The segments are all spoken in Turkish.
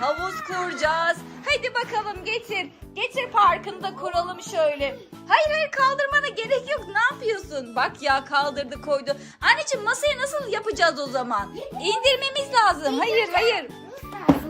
havuz kuracağız. Hadi bakalım getir. Getir parkını da kuralım şöyle. Hayır hayır kaldırmana gerek yok. Ne yapıyorsun? Bak ya kaldırdı koydu. Anneciğim masayı nasıl yapacağız o zaman? İndirmemiz lazım. Hayır hayır.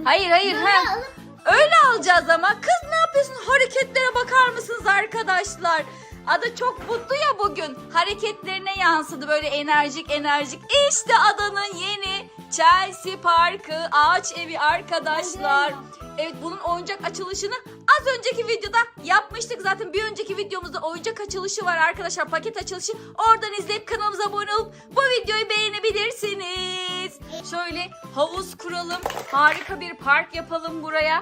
Hayır hayır. Ha. Öyle alacağız ama. Kız ne yapıyorsun? Hareketlere bakar mısınız arkadaşlar? Ada çok mutlu ya bugün. Hareketlerine yansıdı böyle enerjik enerjik. İşte adanın yeni Chelsea Parkı ağaç evi arkadaşlar. Evet bunun oyuncak açılışını az önceki videoda yapmıştık. Zaten bir önceki videomuzda oyuncak açılışı var arkadaşlar. Paket açılışı. Oradan izleyip kanalımıza abone olup bu videoyu beğenebilirsiniz. Şöyle havuz kuralım. Harika bir park yapalım buraya.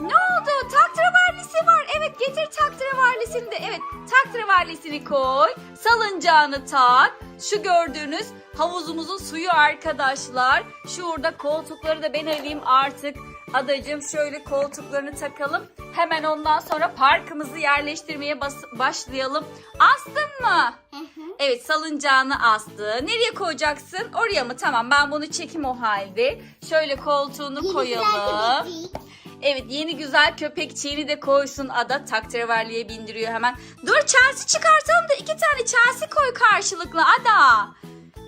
Ne oldu? Taktrevarlisi var. Evet getir taktrevarlisini de. Evet taktrevarlisini koy. Salıncağını tak. Şu gördüğünüz havuzumuzun suyu arkadaşlar. Şurada koltukları da ben alayım artık. Adacığım şöyle koltuklarını takalım. Hemen ondan sonra parkımızı yerleştirmeye başlayalım. Astın mı? Evet salıncağını astı. Nereye koyacaksın? Oraya mı? Tamam ben bunu çekeyim o halde. Şöyle koltuğunu koyalım. Evet yeni güzel köpekçiğini de koysun ada. Taktrevalliye bindiriyor hemen. Dur Chelsea çıkartalım da iki tane Chelsea koy karşılıklı ada.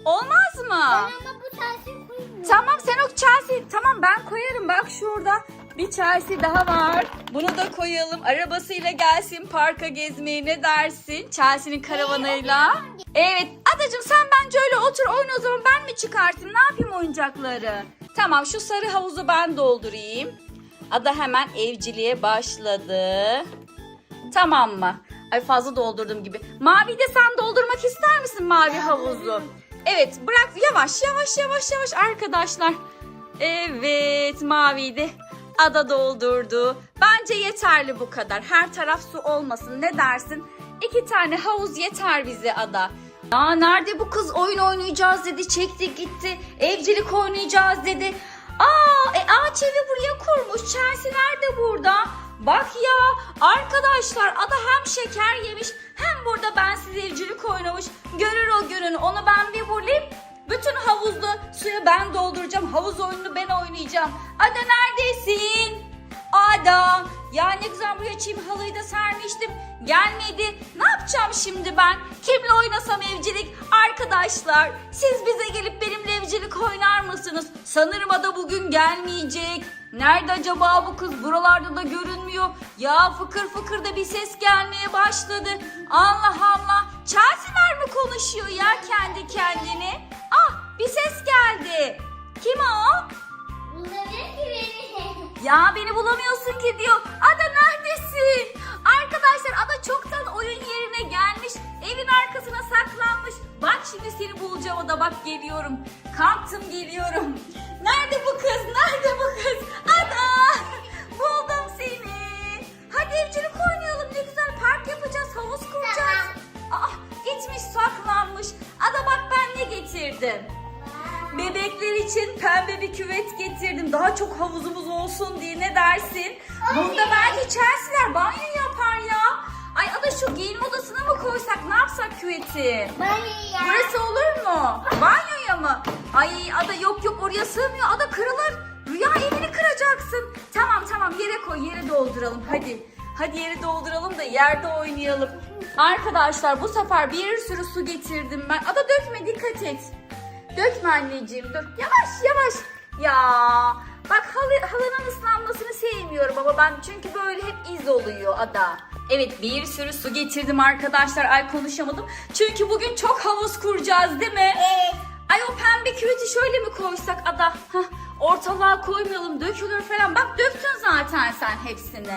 Olmaz Ben mı? ama bu tersi koymuyorum. Tamam sen o Chelsea tamam ben koyarım bak şurada bir Chelsea daha var. Bunu da koyalım. Arabasıyla gelsin parka gezmeye ne dersin? Chelsea'nin karavanıyla. Evet adacığım sen bence öyle otur oyna o zaman ben mi çıkartayım ne yapayım oyuncakları? Tamam şu sarı havuzu ben doldurayım. Ada hemen evciliğe başladı. Tamam mı? Ay fazla doldurdum gibi. Mavi de sen doldurmak ister misin mavi havuzu? Evet bırak yavaş yavaş yavaş yavaş arkadaşlar. Evet mavi de ada doldurdu. Bence yeterli bu kadar. Her taraf su olmasın ne dersin? İki tane havuz yeter bize ada. Ya nerede bu kız oyun oynayacağız dedi çekti gitti. Evcilik oynayacağız dedi. Aa e, ağaç evi buraya kurmuş. Chelsea nerede burada? Bak ya arkadaşlar ada hem şeker yemiş hem burada bensiz evcilik oynamış. Görür o gününü onu ben bir bulayım. Bütün havuzda suya ben dolduracağım. Havuz oyununu ben oynayacağım. Ada neredesin? Ada. Ya ne güzel buraya çim halıyı da sermiştim. Gelmedi. Ne yapacağım şimdi ben? Kimle oynasam evcilik? Arkadaşlar siz bize gelip benimle evcilik oynar mısınız? Sanırım Ada bugün gelmeyecek. Nerede acaba bu kız? Buralarda da görünmüyor. Ya fıkır fıkır da bir ses gelmeye başladı. Allah Allah. Chelsea'ler mi konuşuyor ya kendi kendine? Ah bir ses geldi. Ya beni bulamıyorsun ki diyor. Ada neredesin? Arkadaşlar Ada çoktan oyun yerine gelmiş. Evin arkasına saklanmış. Bak şimdi seni bulacağım Ada bak geliyorum. Kalktım geliyorum. Nerede bu kız? Nerede bu kız? Ada! Bir küvet getirdim. Daha çok havuzumuz olsun diye ne dersin? Bunda belki Chelsea'ler banyo yapar ya. Ay ada şu giyinme odasına mı koysak ne yapsak küveti? Böyle ya. Burası olur mu? Banyoya mı? Ay ada yok yok oraya sığmıyor. Ada kırılır. Rüya evini kıracaksın. Tamam tamam yere koy yere dolduralım hadi. Hadi yere dolduralım da yerde oynayalım. Arkadaşlar bu sefer bir sürü su getirdim ben. Ada dökme dikkat et. Dökme anneciğim dur. Yavaş yavaş. Ya bak halı, halının ıslanmasını sevmiyorum ama ben çünkü böyle hep iz oluyor ada. Evet bir sürü su getirdim arkadaşlar. Ay konuşamadım. Çünkü bugün çok havuz kuracağız değil mi? Evet. Ay o pembe küveti şöyle mi koysak ada? Hah, ortalığa koymayalım dökülür falan. Bak döktün zaten sen hepsini.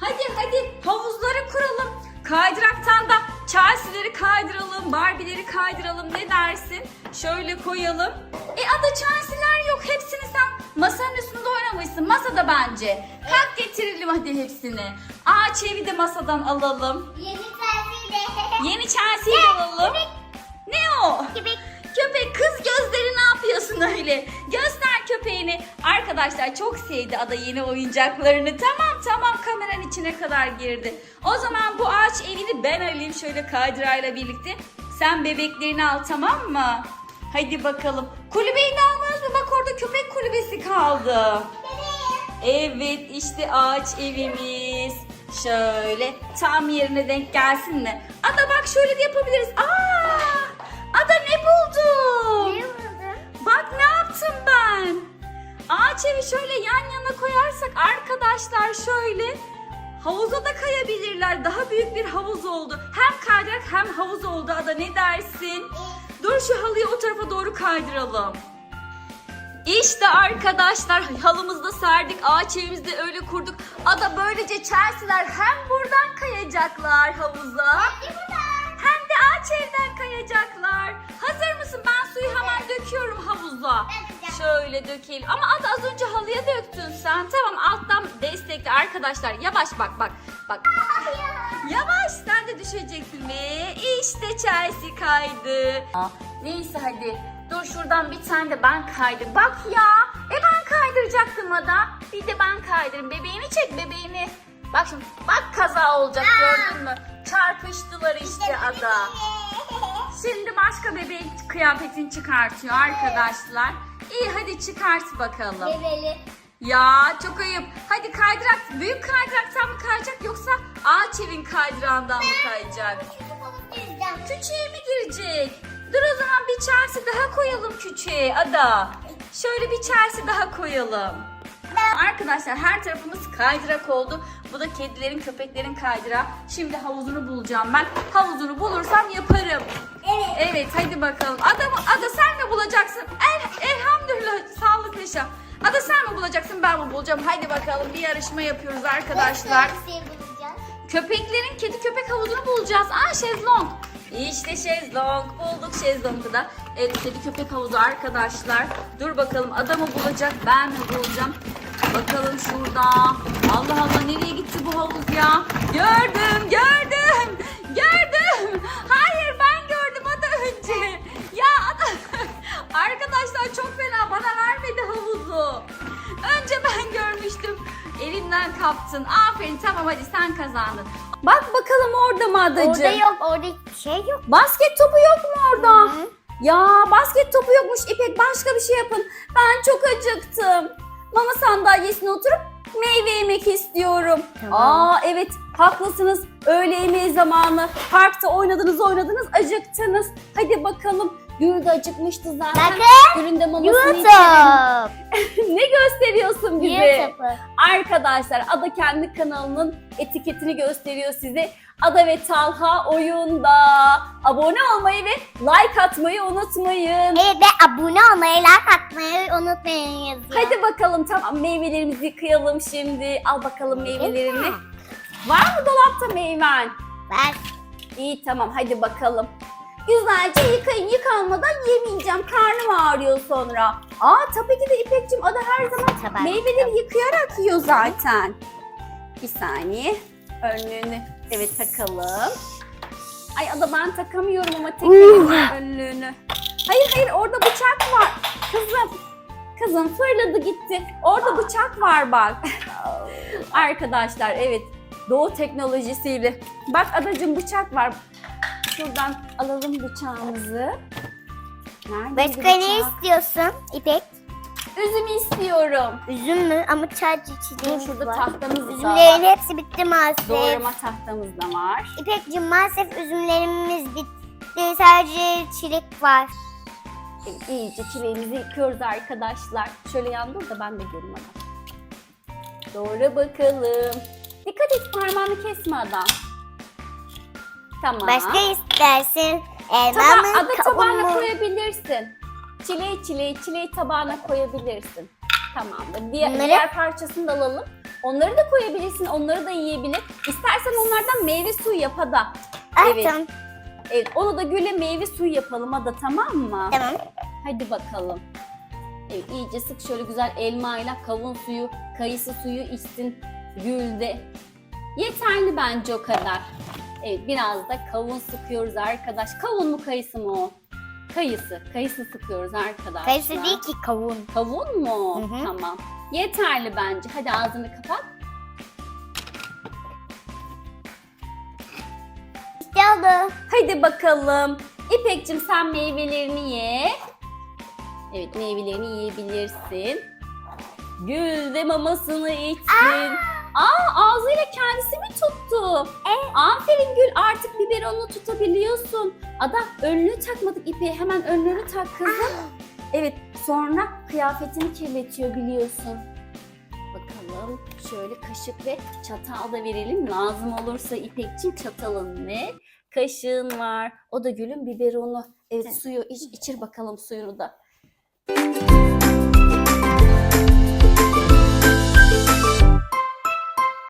Hadi hadi havuzları kuralım. Kaydıraktan da Chelsea'leri kaydıralım, Barbie'leri kaydıralım ne dersin? Şöyle koyalım. E ada Chelsea'ler yok hepsini sen masanın üstünde oynamışsın. Masada bence. Kalk getirelim hadi hepsini. Ağaç evi de masadan alalım. Yeni tersi de. Yeni Chelsea'yi de alalım. Ne o? Köpek. Köpek kız gözleri ne yapıyorsun öyle? Göster köpeğini. Arkadaşlar çok sevdi Ada yeni oyuncaklarını. Tamam tamam kameranın içine kadar girdi. O zaman bu ağaç evini ben alayım şöyle kaydırayla birlikte. Sen bebeklerini al tamam mı? Hadi bakalım. Kulübeyi de almaz mı? Bak orada köpek kulübesi kaldı. Evet işte ağaç evimiz. Şöyle tam yerine denk gelsin mi? Ada bak şöyle de yapabiliriz. Aa! Ada ne buldun? Ne oldu? Bak ne yaptım ben. Ağaç şöyle yan yana koyarsak arkadaşlar şöyle havuza da kayabilirler. Daha büyük bir havuz oldu. Hem kaydırak hem havuz oldu Ada ne dersin? Dur şu halıyı o tarafa doğru kaydıralım. İşte arkadaşlar halımızı da serdik. Ağaç evimizi de öyle kurduk. Ada böylece Chelsea'ler hem buradan kayacaklar havuza. Hem de ağaç evden kayacaklar. Hazır mısın? Ben suyu hemen döküyorum havuza. Şöyle dökelim. Ama Ada az önce halıya döktün sen. Tamam alttan destekle arkadaşlar. Yavaş bak bak. Bak. Yavaş sen de düşeceksin ve işte Chelsea kaydı. Aa, Neyse hadi dur şuradan bir tane de ben kaydır. Bak ya e ben kaydıracaktım Ada. Bir de ben kaydırayım. Bebeğini çek bebeğini. Bak şimdi bak kaza olacak gördün mü? Çarpıştılar işte Ada. Şimdi başka bebeğin kıyafetini çıkartıyor arkadaşlar. İyi hadi çıkart bakalım. Bebeli. Ya çok ayıp. Hadi kaydırak, büyük kaydıraktan mı kayacak yoksa ağaç evin kaydırağından mı kayacak? Küçüğe mi girecek? Dur o zaman bir Chelsea daha koyalım küçüğe Ada. Şöyle bir Chelsea daha koyalım. Arkadaşlar her tarafımız kaydırak oldu. Bu da kedilerin, köpeklerin kaydırağı. Şimdi havuzunu bulacağım ben. Havuzunu bulursam yaparım. Evet. Evet hadi bakalım. Ada, mı- Ada sen mi bulacaksın? El, elhamdülillah sağlıklı yaşa. Ada sen mi bulacaksın ben mi bulacağım? Hadi bakalım bir yarışma yapıyoruz arkadaşlar. Köpeklerin kedi köpek havuzunu bulacağız. Aa şezlong. İşte şezlong. Bulduk şezlongu da. Evet kedi köpek havuzu arkadaşlar. Dur bakalım adamı bulacak ben mi bulacağım? Bakalım şurada. Allah Allah nereye gitti bu havuz ya? Gördüm gördüm. Gördüm. Hayır ben gördüm ada önce. Ya ada. Arkadaşlar çok fena bana vermedi havuzu. Önce ben görmüştüm. Elinden kaptın. Aferin tamam hadi sen kazandın. Bak bakalım orada mı adacığım? Orada yok, orada bir şey yok. Basket topu yok mu orada? Hı. Ya basket topu yokmuş İpek başka bir şey yapın. Ben çok acıktım. Mama sandalyesine oturup meyve yemek istiyorum. Tamam. Aa evet haklısınız. Öğle yemeği zamanı. Parkta oynadınız oynadınız acıktınız. Hadi bakalım. Gül de acıkmıştı zaten. Bakın. Gül'ün de mamasını. YouTube. ne gösteriyorsun bize? YouTube. Arkadaşlar Ada kendi kanalının etiketini gösteriyor size. Ada ve Talha oyunda. Abone olmayı ve like atmayı unutmayın. Evet ve abone olmayı, like atmayı unutmayın yazıyor. Hadi bakalım tamam meyvelerimizi yıkayalım şimdi. Al bakalım meyvelerini. Var mı dolapta meyven? Ver. İyi tamam hadi bakalım. Güzelce yıkayın. Yıkanmadan yemeyeceğim. Karnım ağrıyor sonra. Aa tabii ki de İpek'cim Ada her zaman meyveleri yıkayarak yiyor zaten. Bir saniye. Önlüğünü evet takalım. Ay Ada ben takamıyorum ama tek elimle önlüğünü. Hayır hayır orada bıçak var. Kızım. Kızım fırladı gitti. Orada bıçak var bak. Arkadaşlar evet. Doğu teknolojisiyle. Bak adacım bıçak var. Şuradan alalım bıçağımızı. Nerede Başka ne istiyorsun İpek? Üzüm istiyorum. Üzüm mü? Ama Dur çiçeğimiz şurada var. tahtamız da Üzümlerin var. hepsi bitti maalesef. Doğrama tahtamız da var. İpekciğim maalesef üzümlerimiz bitti. Sadece çilek var. Evet, iyice çileğimizi yıkıyoruz arkadaşlar. Şöyle yan dur da ben de göreyim adam. Doğra bakalım. Dikkat et parmağını kesme adam. Tamam. Başka istersin? Elma Taba mı? ada kavun tabağına koyabilirsin. Çileği çileği çileği tabağına koyabilirsin. Tamamdır. Diğer, Bunları- diğer parçasını da alalım. Onları da koyabilirsin. Onları da yiyebilir. İstersen onlardan meyve suyu yap Ada. Ah, Evet. tamam. Evet, onu da güle meyve suyu yapalım Ada tamam mı? Tamam. Hadi bakalım. Evet, iyice sık şöyle güzel elmayla kavun suyu, kayısı suyu içsin gülde. Yeterli bence o kadar. Evet biraz da kavun sıkıyoruz arkadaş. Kavun mu kayısı mı o? Kayısı. Kayısı sıkıyoruz arkadaşlar. Kayısı değil ki kavun. Kavun mu? Hı hı. Tamam. Yeterli bence. Hadi ağzını kapat. İşte oldu. Hadi bakalım. İpekçim sen meyvelerini ye. Evet meyvelerini yiyebilirsin. Gül de mamasını içsin. Aa ağzıyla kendisi mi tuttu? Evet. Aferin Gül artık biberonunu tutabiliyorsun. Ada önlüğü takmadık ipi hemen önlüğünü tak kızım. Evet sonra kıyafetini kirletiyor biliyorsun. Bakalım şöyle kaşık ve çatal da verelim. Lazım olursa İpek için çatalın ve kaşığın var. O da Gül'ün biberonu. Evet suyu iç, içir bakalım suyunu da.